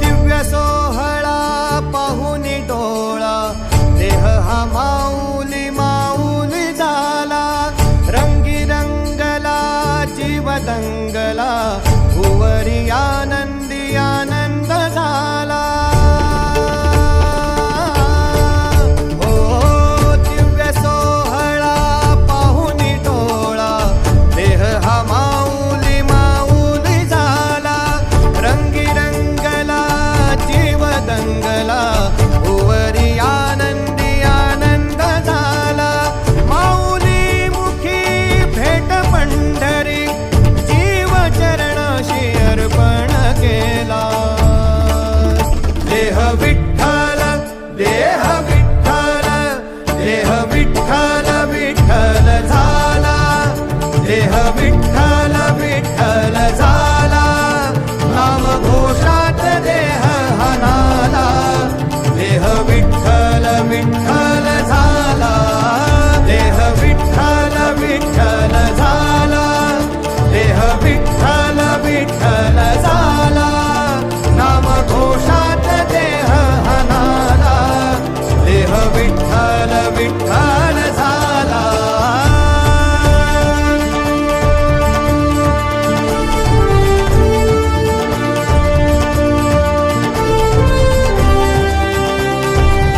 दिव्य सोहळा पाहुनी डोळा देह हा माऊली माऊली झाला रंगी रंगला जीव दंगला अर्पण केला लेह